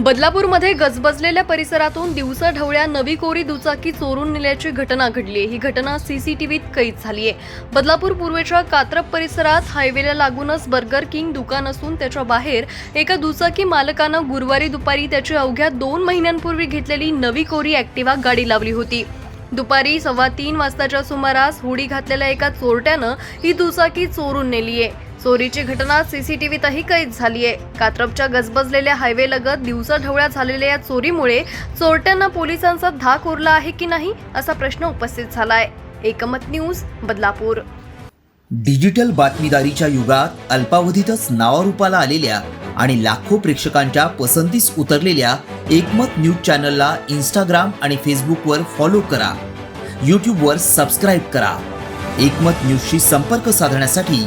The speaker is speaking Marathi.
बदलापूरमध्ये गजबजलेल्या परिसरातून दिवसा ढवळ्या नवी कोरी दुचाकी चोरून नेल्याची घटना घडली ही घटना सीसीटीव्हीत कैद झाली आहे. बदलापूर पूर्वेच्या कात्रप परिसरात हायवेला लागूनच बर्गर किंग दुकान असून त्याच्या बाहेर एका दुचाकी मालकानं गुरुवारी दुपारी त्याची अवघ्या दोन महिन्यांपूर्वी घेतलेली नवी कोरी ॲक्टिवा गाडी लावली होती. दुपारी सव्वा तीन वाजताच्या सुमारास होडी घातलेल्या एका चोरट्यानं ही दुचाकी चोरून नेली आहे. चोरीची घटना सीसीटीव्हीतही कैद झाली आहे. कात्रपच्या गजबजलेल्या हायवे लगत दिवसा ढवळ्या झालेल्या या चोरीमुळे चोरट्यांना पोलिसांचा धाक उरला आहे की नाही असा प्रश्न उपस्थित झालाय. एकमत न्यूज बदलापूर. डिजिटल बातमीदारीच्या युगात अल्पावधीतच नावारूपाला आलेल्या आणि लाखो प्रेक्षकांच्या पसंतीस उतरलेल्या एकमत न्यूज चॅनलला इंस्टाग्राम आणि फेसबुकवर फॉलो करा. यूट्यूबवर सबस्क्राईब करा. एकमत न्यूजशी संपर्क साधण्यासाठी